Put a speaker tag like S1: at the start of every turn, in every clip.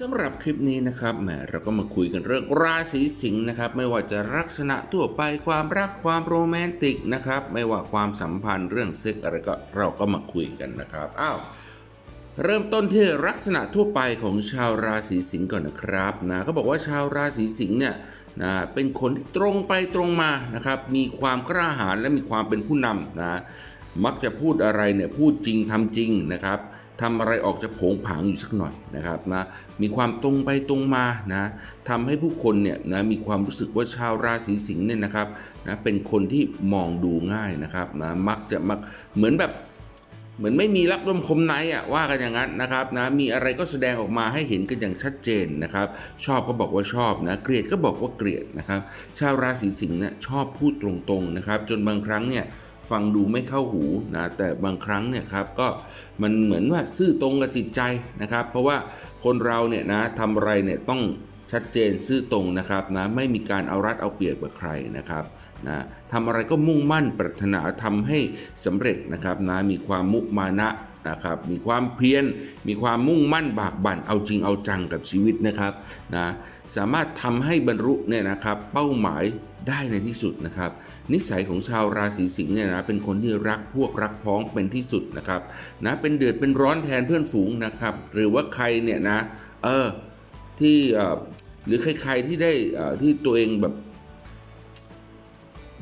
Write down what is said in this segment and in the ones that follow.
S1: สำหรับคลิปนี้นะครับแหมเราก็มาคุยกันเรื่องราศีสิงห์นะครับ ไม่ว่าจะลักษณะทั่วไปความรักความโรแมนติกนะครับ ไม่ว่าความสัมพันธ์เรื่องเซ็กอะไรก็เราก็มาคุยกันนะครับอ้าวเริ่มต้นที่ลักษณะทั่วไปของชาวราศีสิงห์ก่อนนะครับนะเขาบอกว่าชาวราศีสิงห์เนี่ยนะเป็นคนที่ตรงไปตรงมานะครับ มีความกล้าหาญและมีความเป็นผู้นำนะ มักจะพูดอะไรเนี่ยพูดจริงทำจริงนะครับทำอะไรออกจะผงผางอยู่สักหน่อยนะครับนะมีความตรงไปตรงมานะทำให้ผู้คนเนี่ยนะมีความรู้สึกว่าชาวราศีสิงห์เนี่ยนะครับนะเป็นคนที่มองดูง่ายนะครับนะมักจะมักเหมือนแบบเหมือนไม่มีรับลมคมในอะว่ากันอย่างนั้นนะครับนะมีอะไรก็แสดงออกมาให้เห็นกันอย่างชัดเจนนะครับ ชอบก็บอกว่าชอบนะเกลียดก็บอกว่าเกลียดนะครับ ชาวราศีสิงห์เนี่ยชอบพูดตรงๆนะครับ จนบางครั้งเนี่ย ฟังดูไม่เข้าหูนะแต่บางครั้งเนี่ยครับก็มันเหมือนว่าซื่อตรงกับจิตใจนะครับ เพราะว่าคนเราเนี่ยนะทำอะไรเนี่ยต้องชัดเจนซื่อตรงนะครับนะไม่มีการเอารัดเอาเปรียบกับใครนะครับนะทำอะไรก็มุ่งมั่นปรารถนาทำให้สำเร็จนะครับนะมีความมุมานะ นะครับมีความเพียรมีความมุ่งมั่นบากบั่นเอาจริงเอาจังกับชีวิตนะครับนะสามารถทำให้บรรลุเนี่ยนะครับเป้าหมายได้ในที่สุดนะครับ นิสัยของชาวราศีสิงห์เนี่ยนะเป็นคนที่รักพวกรักพ้องเป็นที่สุดนะครับนะเป็นเดือดเป็นร้อนแทนเพื่อนฝูงนะครับหรือว่าใครเนี่ยนะเออที่หรือใครๆที่ได้ที่ตัวเองแบบ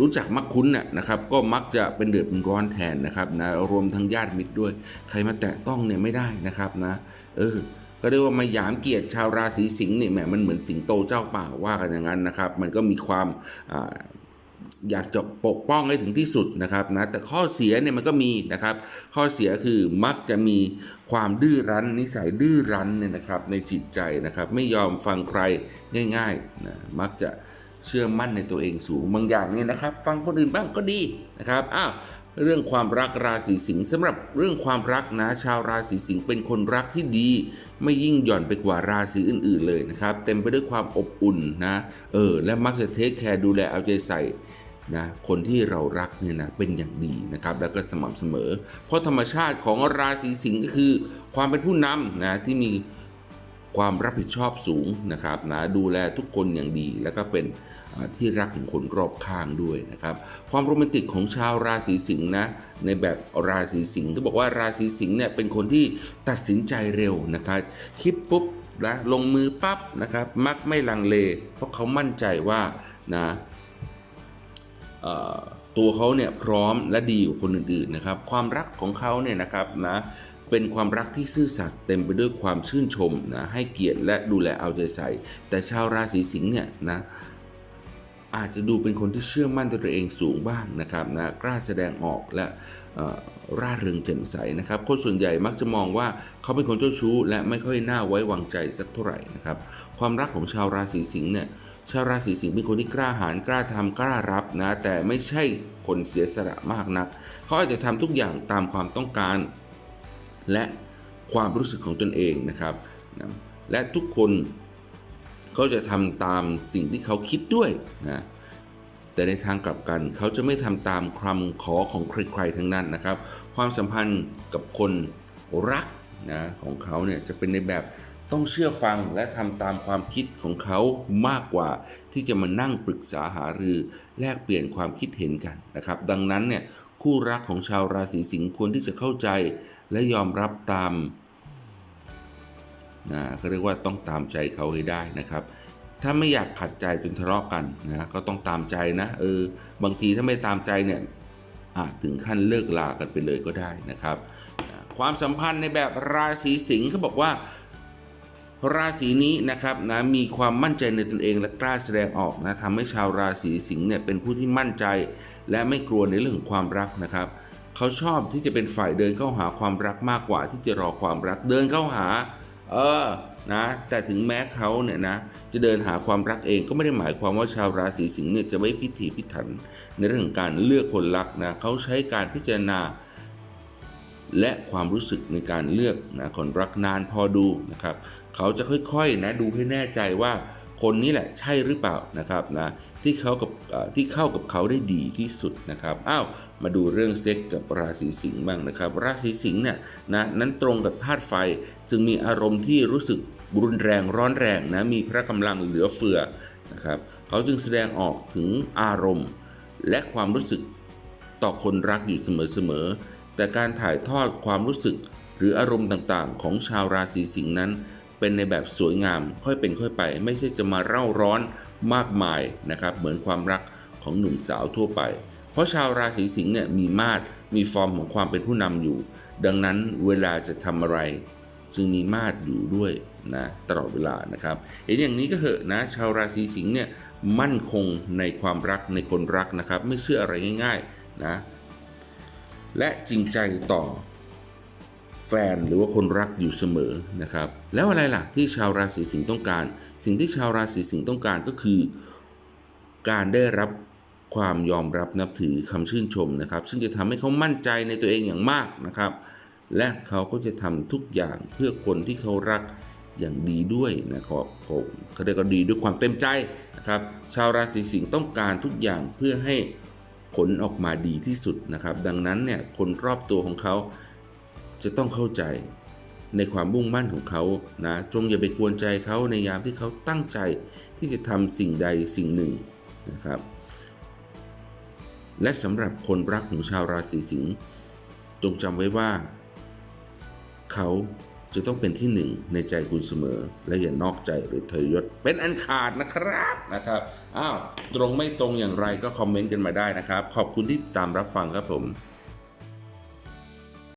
S1: รู้จักมักคุ้นน่ะนะครับ ก็มักจะเป็นเดือดเป็นร้อนแทนนะครับนะรวมทั้งญาติมิตรด้วย ใครมาแตะต้องเนี่ยไม่ได้นะครับนะเออก็เรียกว่ามาหยามเกียรติชาวราศีสิงห์เนี่ยแหมมันเหมือนสิงโตเจ้าป่าว่ากันอย่างนั้นนะครับ มันก็มีความอยากจะปกป้องให้ถึงที่สุดนะครับนะแต่ข้อเสียเนี่ยมันก็มีนะครับ ข้อเสียคือมักจะมีความดื้อรั้น นิสัยดื้อรั้นเนี่ยนะครับ ในจิตใจนะครับ ไม่ยอมฟังใครง่ายๆนะมักจะ เชื่อมั่นในตัวเองสูงบางอย่างเนี่ยนะครับ ฟังคนอื่นบ้างก็ดีนะครับอ้าวเรื่องความรักราศีสิงห์สำหรับเรื่องความรักนะชาวราศีสิงห์เป็นคนรักที่ดี ไม่ยิ่งหย่อนไปกว่าราศีอื่น ๆ เลยนะครับเต็มไปด้วยความอบอุ่นนะเออและมักจะเทคแคร์ดูแลเอาใจใส่นะคนที่เรารักเนี่ยนะเป็นอย่างดีนะครับแล้วก็สม่ำเสมอ เพราะธรรมชาติของราศีสิงห์ก็คือ ความเป็นผู้นำนะที่มี ความรับผิดชอบสูงนะครับนะดูแลทุกคนอย่างดี แล้วก็เป็นที่รักของคนรอบข้างด้วยนะครับ ความโรแมนติกของชาวราศีสิงห์นะในแบบราศีสิงห์ก็บอกว่าราศีสิงห์เนี่ยเป็นคนที่ตัดสินใจเร็วนะครับคิดปุ๊บนะลงมือปั๊บนะครับ มักไม่ลังเล เพราะเขามั่นใจว่านะตัวเขาเนี่ยพร้อมและดีกว่าคนอื่นๆนะครับ ความรักของเขาเนี่ยนะครับนะ เป็นความรักที่ซื่อสัตย์เต็มไปด้วยความชื่นชมนะให้เกียรติและดูแลเอาใจใส่ แต่ชาวราศีสิงห์เนี่ยนะอาจจะดูเป็นคนที่เชื่อมั่นตัวเองสูงบ้างนะครับนะกล้าแสดงออกและร่าเริงแจ่มใสนะครับ คนส่วนใหญ่มักจะมองว่าเขาเป็นคนเจ้าชู้ และไม่ค่อยน่าไว้วางใจสักเท่าไหร่นะครับ ความรักของชาวราศีสิงห์เนี่ยชาวราศีสิงห์เป็นคนที่กล้าหาญกล้าทำกล้ารับนะแต่ไม่ใช่คนเสียสละมากนักเขาอาจจะทำทุกอย่างตามความต้องการ และความรู้สึกของตนเองนะครับนะและทุกคนก็จะทำตามสิ่งที่เขาคิดด้วยนะแต่ในทางกลับกันเขาจะไม่ทำตามคำขอของใครๆทั้งนั้นนะครับ ความสัมพันธ์กับคนรักนะของเขาเนี่ยจะเป็นในแบบต้องเชื่อฟังและทำตามความคิดของเขามากกว่าที่จะมานั่งปรึกษาหารือแลกเปลี่ยนความคิดเห็นกันนะครับ ดังนั้นเนี่ย คู่รักของชาวราศีสิงห์ควรที่จะเข้าใจและยอมรับตามนะเขาเรียกว่าต้องตามใจเขาให้ได้นะครับ ถ้าไม่อยากขัดใจจนทะเลาะกันนะก็ต้องตามใจนะเออบางทีถ้าไม่ตามใจเนี่ยอาจถึงขั้นเลิกลากันไปเลยก็ได้นะครับ ความสัมพันธ์ในแบบราศีสิงห์เขาบอกว่า ราศีนี้นะครับนะมีความมั่นใจในตนเองและกล้าแสดงออกนะทำให้ชาวราศีสิงห์เนี่ยเป็นผู้ที่มั่นใจ และไม่กลัวในเรื่องของความรักนะครับ เขาชอบที่จะเป็นฝ่ายเดินเข้าหาความรักมากกว่า ที่จะรอความรักเดินเข้าหา เออนะแต่ถึงแม้เขาเนี่ยนะจะเดินหาความรักเองก็ไม่ได้หมายความว่าชาวราศีสิงห์เนี่ยจะไม่พิถีพิถันในเรื่องของการเลือกคนรักนะเขาใช้การพิจารณา และความรู้สึกในการเลือกนะคนรักนานพอดูนะครับ เขาจะค่อยๆนะดูให้แน่ใจว่าคนนี้แหละใช่หรือเปล่านะครับนะที่เขากับที่เข้ากับเขาได้ดีที่สุดนะครับอ้าวมาดูเรื่องเซ็กกับราศีสิงห์บ้างนะครับ ราศีสิงห์เนี่ยนะนั้นตรงกับธาตุไฟจึงมีอารมณ์ที่รู้สึกรุนแรงร้อนแรงนะมีพระกำลังเหลือเฟือนะครับเขาจึงแสดงออกถึงอารมณ์ และความรู้สึกต่อคนรักอยู่เสมอๆ แต่การถ่ายทอดความรู้สึกหรืออารมณ์ต่างๆ ของชาวราศีสิงห์นั้น เป็นในแบบสวยงามค่อยเป็นค่อยไป ไม่ใช่จะมาเร่าร้อนมากมายนะครับเหมือนความรักของหนุ่มสาวทั่วไป เพราะชาวราศีสิงห์เนี่ยมีมาดมีฟอร์มของความเป็นผู้นำอยู่ ดังนั้นเวลาจะทำอะไร จึงมีมาดอยู่ด้วยนะตลอดเวลานะครับเห็นอย่างนี้ก็เหอะนะชาวราศีสิงห์เนี่ยมั่นคงในความรักในคนรักนะครับ ไม่เชื่ออะไรง่าย ๆนะ และจริงใจต่อแฟนหรือว่าคนรักอยู่เสมอนะครับ แล้วอะไรล่ะที่ชาวราศีสิงห์ต้องการ สิ่งที่ชาวราศีสิงห์ต้องการก็คือ การได้รับความยอมรับนับถือคำชื่นชมนะครับ ซึ่งจะทำให้เขามั่นใจในตัวเองอย่างมากนะครับ และเขาก็จะทำทุกอย่างเพื่อคนที่เขารักอย่างดีด้วยนะครับผมเขาเรียกว่าดีด้วยความเต็มใจนะครับ ชาวราศีสิงห์ต้องการทุกอย่างเพื่อให้ ผลออกมาดีที่สุดนะครับ ดังนั้นเนี่ยคนรอบตัวของเขาจะต้องเข้าใจในความมุ่งมั่นของเขานะจงอย่าไปกวนใจเขาในยามที่เขาตั้งใจที่จะทำสิ่งใดสิ่งหนึ่งนะครับ และสำหรับคนรักของชาวราศีสิงห์จงจำไว้ว่า เขา จะต้องเป็นที่หนึ่งในใจคุณเสมอ และอย่านอกใจหรือทยศเป็นอันขาดนะครับนะครับอ้าวตรงไม่ตรงอย่างไรก็คอมเมนต์กันมาได้นะครับ ขอบคุณที่ตามรับฟังครับผม